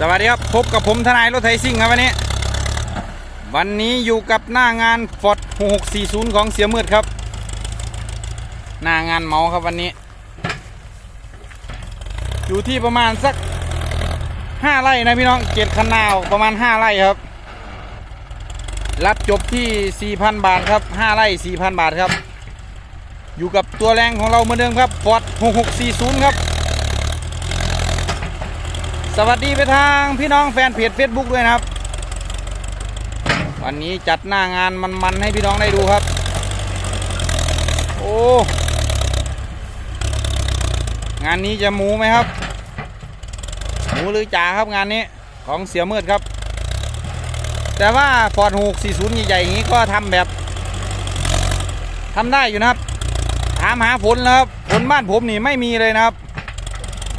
สวัสดีครับ พบกับผมทนายรถไทยซิ่งครับวันนี้ วันนี้อยู่กับหน้างานฟอร์ด6640 ของเสียมืดครับ หน้างานเมาครับวันนี้ อยู่ที่ประมาณสัก 5 ไร่นะพี่น้องเจ็ดคันนาวประมาณ 5 ไร่ครับ รับจบที่ 4,000 บาทครับ 5 ไร่ 4,000 บาทครับ อยู่กับตัวแรงของเราเหมือนเดิมครับฟอร์ด6640 ครับ สวัสดีไปทางพี่น้องแฟนเพจ Facebook ด้วยนะครับ วันนี้จัดหน้างานมันๆให้พี่น้องได้ดูครับ โอ้ งานนี้จะหมูไหมครับ หมูหรือจ่าครับงานนี้ของเสียมืดครับ แต่ว่าฟอร์ด640ใหญ่ๆอย่างนี้ก็ทำแบบทำได้อยู่นะครับ ถามหาผลนะครับผลบ้านผมนี่ไม่มีเลยนะครับ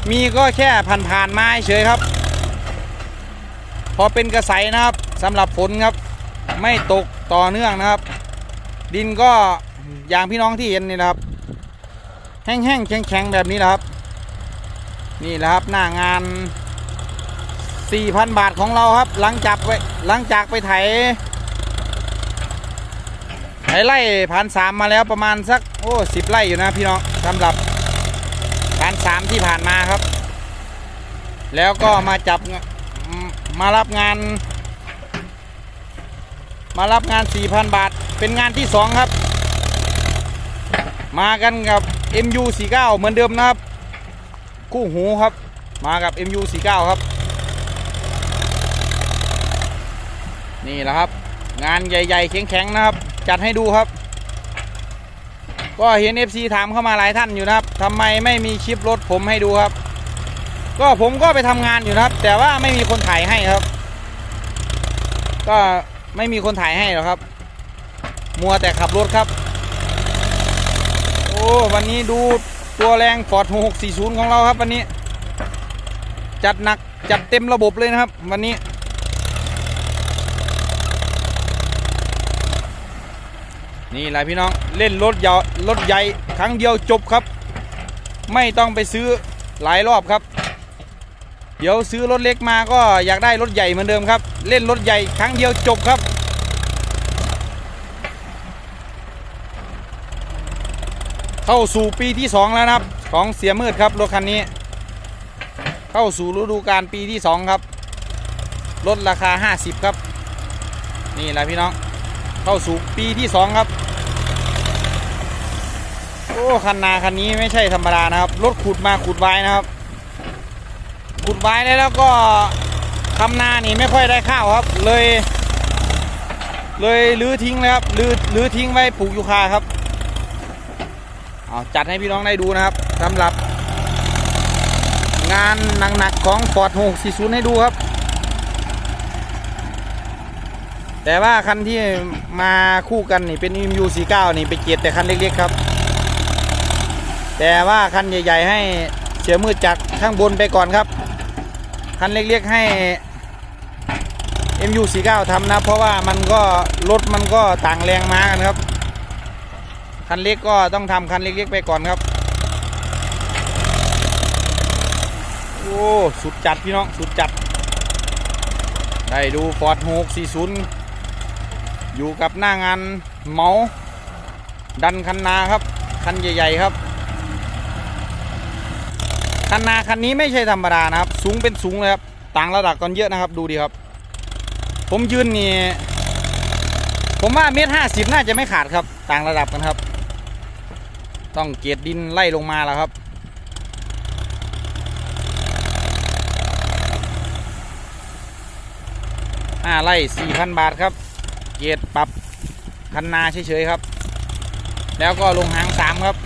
มีก็แค่ผ่านๆมาเฉยครับ พอเป็นกระใสนะครับสำหรับฝนครับ ไม่ตกต่อเนื่องนะครับ ดินก็อย่างพี่น้องที่เห็นนี่นะครับ แห้งๆแข็งๆแบบนี้นะครับ นี่แหละครับหน้างาน 4,000 บาทของเราครับ หลังจากไปหลังจากไปไถไถไล่พันสามมาแล้วประมาณสักโอ้สิบไร่อยู่นะพี่น้องสำหรับารสามที่ผ่านมาครับ แล้วก็มาจับมารับงาน มารับงาน 4,000 บาท เป็นงานที่2ครับ มากันกับ MU49 เหมือนเดิมนะครับ คู่หูครับ มากับ MU49 ครับ นี่แหละครับ งานใหญ่ ๆ แข็ง ๆ นะครับ จัดให้ดูครับ ก็เห็น FC ถามเข้ามาหลายท่านอยู่นะครับทำไมไม่มีคลิปรถผมให้ดูครับ ก็ผมก็ไปทำงานอยู่นะครับ แต่ว่าไม่มีคนถ่ายให้ครับ ก็ไม่มีคนถ่ายให้หรอกครับ มัวแต่ขับรถครับ โอ้วันนี้ดูตัวแรงฟอร์ด6640 ของเราครับวันนี้ จัดหนักจัดเต็มระบบเลยนะครับ วันนี้ นี่แหละพี่น้องเล่นรถยาวรถใหญ่ครั้งเดียวจบครับ ไม่ต้องไปซื้อหลายรอบครับ เดี๋ยวซื้อรถเล็กมาก็อยากได้รถใหญ่เหมือนเดิมครับ เล่นรถใหญ่ครั้งเดียวจบครับ เข้าสู่ปีที่สองแล้วนะครับของเสียมืดครับรถคันนี้ เข้าสู่ฤดูกาลปีที่สองครับลดราคา 50 ครับ นี่แหละพี่น้อง เข้าสู่ปีที่สองครับ โอ้คันนาคันนี้ไม่ใช่ธรรมดานะครับ รถขุดมาขุดไว้นะครับ ขุดไว้แล้วก็ทำนานี่ไม่ค่อยได้ข้าวครับ เลย เลยลื้อทิ้งเลยครับลื้อลื้อทิ้งไว้ปลูกยูคาครับเอาจัดให้พี่น้องได้ดูนะครับสำหรับ งานหนักๆของ Ford 640ให้ดูครับ แต่ว่าคันที่มาคู่กันนี่เป็น MU 49 นี่ไปเกียรแต่คันเล็กๆครับ แต่ว่าคันใหญ่ ๆ ให้เสือมืดจากข้างบนไปก่อนครับ คันเล็กๆให้ MU 49 ทำนะ เพราะว่ามันก็รถมันก็ต่างแรงม้ากันครับ คันเล็กก็ต้องทำคันเล็ก ๆ ไปก่อนครับ โอ้ สุดจัดพี่น้อง สุดจัด ได้ดู Ford 640อยู่กับหน้างานเมา ดันคันนาครับ คันใหญ่ ๆ ครับ คันนาคันนี้ไม่ใช่ธรรมดานะครับ สูงเป็นสูงเลยครับ ต่างระดับกันเยอะนะครับ ดูดิครับ ผมยืนนี่ ผมว่าเมตรห้าสิบน่าจะไม่ขาดครับ ต่างระดับกันครับ ต้องเกียรดินไล่ลงมาแล้วครับห้าไร่สี่พันบาทครับ เกียรปรับคันนาเฉยๆครับ แล้วก็ลงหางสามครับ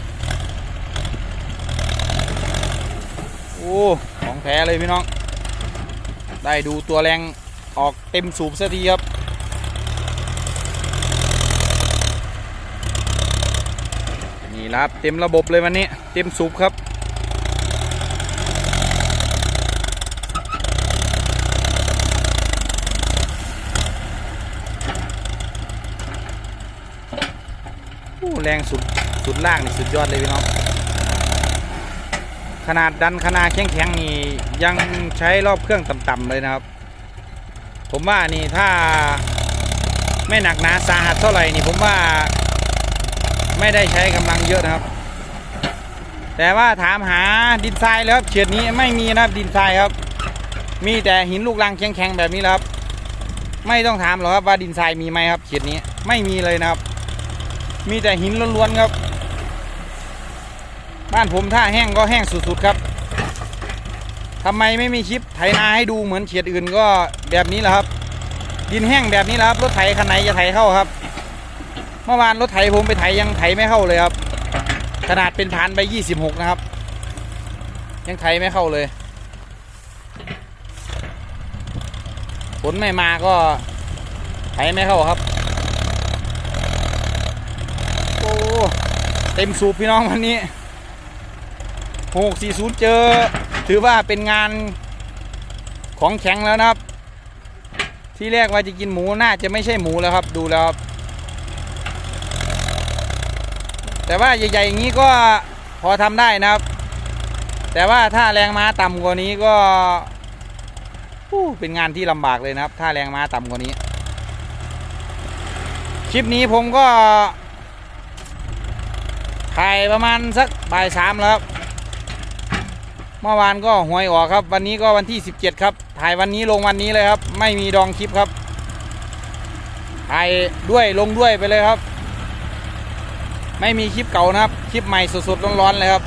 โอ้ของแท้เลยพี่น้อง ได้ดูตัวแรงออกเต็มสูบสักทีครับนี่ละครับเต็มระบบเลยวันนี้ เต็มสูบครับโอ้แรงสุดสุดล่างนี่สุดยอดเลยพี่น้อง ขนาดดันขนาดแข็งๆนี่ยังใช้รอบเครื่องต่ำๆเลยนะครับ ผมว่านี่ถ้าไม่หนักหนาสาหัสเท่าไหร่นี่ผมว่าไม่ได้ใช้กำลังเยอะนะครับ แต่ว่าถามหาดินทรายแล้วครับเฉดนี้ไม่มีนะครับดินทรายครับ มีแต่หินลูกรังแข็งๆแบบนี้แหละครับ ไม่ต้องถามหรอกครับว่าดินทรายมีไหมครับเขตนี้ไม่มีเลยนะครับ มีแต่หินล้วนๆครับ บ้านผมถ้าแห้งก็แห้งสุดๆครับทำไมไม่มีคลิปไถนาให้ดูเหมือนเขตอื่นก็แบบนี้แหละครับ ดินแห้งแบบนี้แหละครับรถไถคันไหนจะไถเข้าครับ เมื่อวานรถไถผมไปไถยังไถไม่เข้าเลยครับ ขนาดเป็นพันไป26นะครับ ยังไถไม่เข้าเลยฝนไม่มาก็ไถไม่เข้าครับโอ้เต็มสูบพี่น้องวันนี้ หกสี่ศูนย์เจอ ถือว่าเป็นงานของแข็งแล้วนะครับ ที่แรกว่าจะกินหมูน่าจะไม่ใช่หมูแล้วครับ ดูแล้วครับแต่ว่าใหญ่ๆอย่างนี้ก็พอทำได้นะครับ แต่ว่าถ้าแรงม้าต่ำกว่านี้ก็เป็นงานที่ลำบากเลยนะครับ ถ้าแรงม้าต่ำกว่านี้ คลิปนี้ผมก็ถ่ายประมาณสักบ่ายสามแล้วครับ เมื่อวานก็หวยออกครับ วันนี้ก็วันที่ 17 ครับ ถ่ายวันนี้ลงวันนี้เลยครับ ไม่มีดองคลิปครับ ถ่ายด้วยลงด้วยไปเลยครับ ไม่มีคลิปเก่านะครับ คลิปใหม่สดๆร้อนๆเลยครับ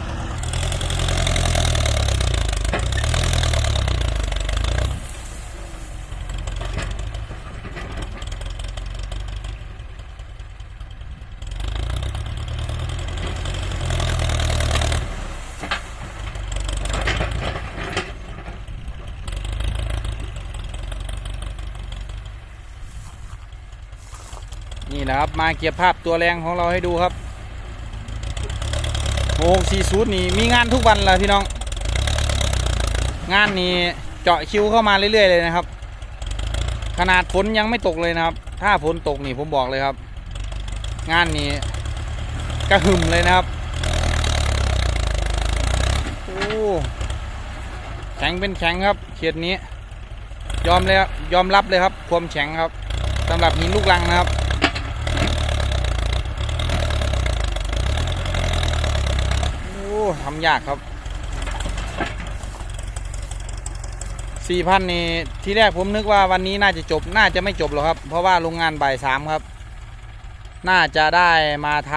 นะครับ มาเก็บภาพตัวแรงของเราให้ดูครับโอ้สี่ศูนย์นี่มีงานทุกวันเลยพี่น้อง งานนี้เจาะคิวเข้ามาเรื่อยๆเลยนะครับ ขนาดฝนยังไม่ตกเลยนะครับ ถ้าฝนตกนี่ผมบอกเลยครับ งานนี้กระหึ่มเลยนะครับโอ้แข็งเป็นแข็งครับเขตนี้ ยอมเลยครับยอมรับเลยครับความแข็งครับสำหรับหินลูกรังนะครับ โอ้ ทำยากครับสี่พันนี่ที่แรกผมนึกว่าวันนี้น่าจะจบน่าจะไม่จบหรอกครับ เพราะว่าโรงงานบ่ายสามครับ น่าจะได้มาท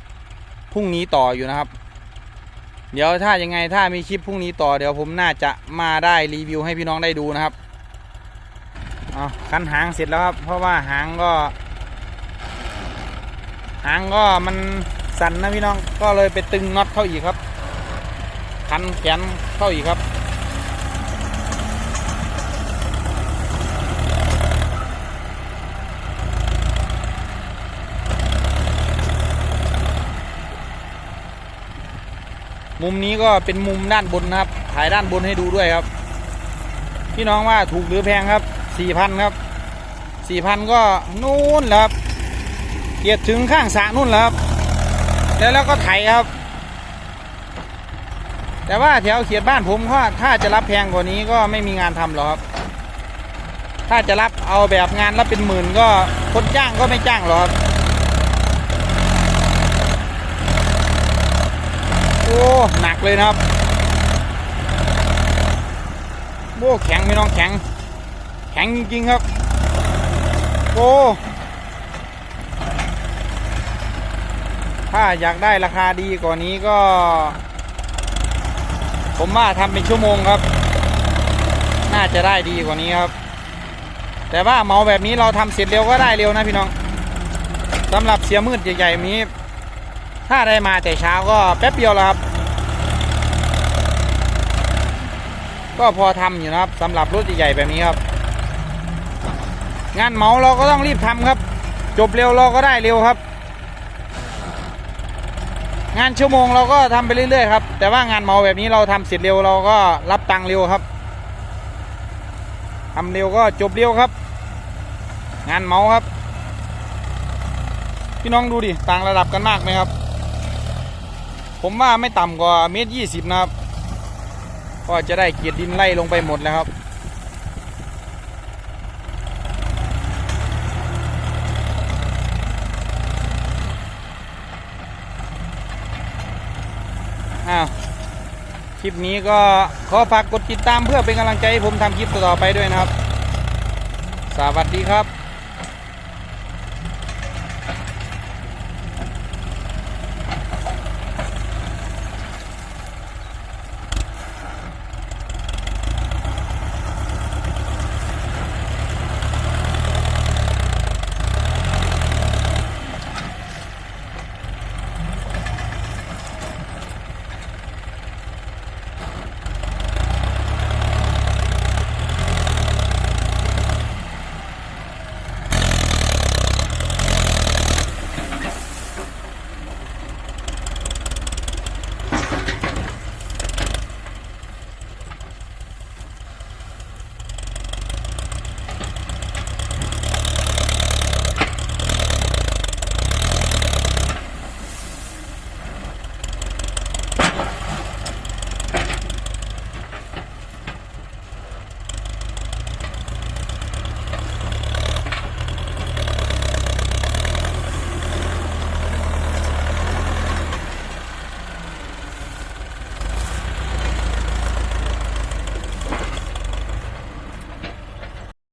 ำพรุ่งนี้ต่ออยู่นะครับ เดี๋ยวถ้ายังไงถ้ามีคลิปพรุ่งนี้ต่อเดี๋ยวผมน่าจะมาได้รีวิวให้พี่น้องได้ดูนะครับเอาคันหางเสร็จแล้วครับ เพราะว่าหางก็ หางก็มันสั่นนะพี่น้องก็เลยไปตึงน็อตเข้าอีกครับ คันแขนเข้าอีกครับ มุมนี้ก็เป็นมุมด้านบนนะครับ ถ่ายด้านบนให้ดูด้วยครับพี่น้องว่าถูกหรือแพงครับสี่พันครับสี่พันก็นู่นแหละครับเกียดถึงข้างสระนู่นแหละครับแล้วแล้วก็ไถครับ แต่ว่าแถวเขียดบ้านผมก็ถ้าจะรับแพงกว่านี้ก็ไม่มีงานทำหรอกครับ ถ้าจะรับเอาแบบงานรับเป็นหมื่นก็คนจ้างก็ไม่จ้างหรอกครับโอ้หนักเลยนะครับโอ้แข็งไม่น้องแข็ง แข็งจริงๆครับ โอ้ถ้าอยากได้ราคาดีกว่านี้ก็ ผมว่าทำเป็นชั่วโมงครับ น่าจะได้ดีกว่านี้ครับ แต่ว่าเมาแบบนี้เราทำเสร็จเร็วก็ได้เร็วนะพี่น้องสำหรับเสียมืดใหญ่ๆนี้ ถ้าได้มาแต่เช้าก็แป๊บเดียวแล้วครับ ก็พอทำอยู่นะครับสำหรับรถใหญ่ๆแบบนี้ครับ งานเมาเราก็ต้องรีบทำครับ จบเร็วเราก็ได้เร็วครับ งานชั่วโมงเราก็ทำไปเรื่อยๆครับ แต่ว่างานเหมาแบบนี้เราทำเสร็จเร็วเราก็รับตังค์เร็วครับทำเร็วก็จบเร็วครับ งานเหมาครับ พี่น้องดูดิต่างระดับกันมากไหมครับ ผมว่าไม่ต่ำกว่าเมตรยี่สิบนะครับ ก็จะได้เกียรดินไล่ลงไปหมดแล้วครับ อ้าว ค ลิปนี้ก็ขอฝากกดติดตามเพื่อเป็นกำลังใจให้ผมทำคลิปต่อไปด้วยนะครับ สวัสดีครับ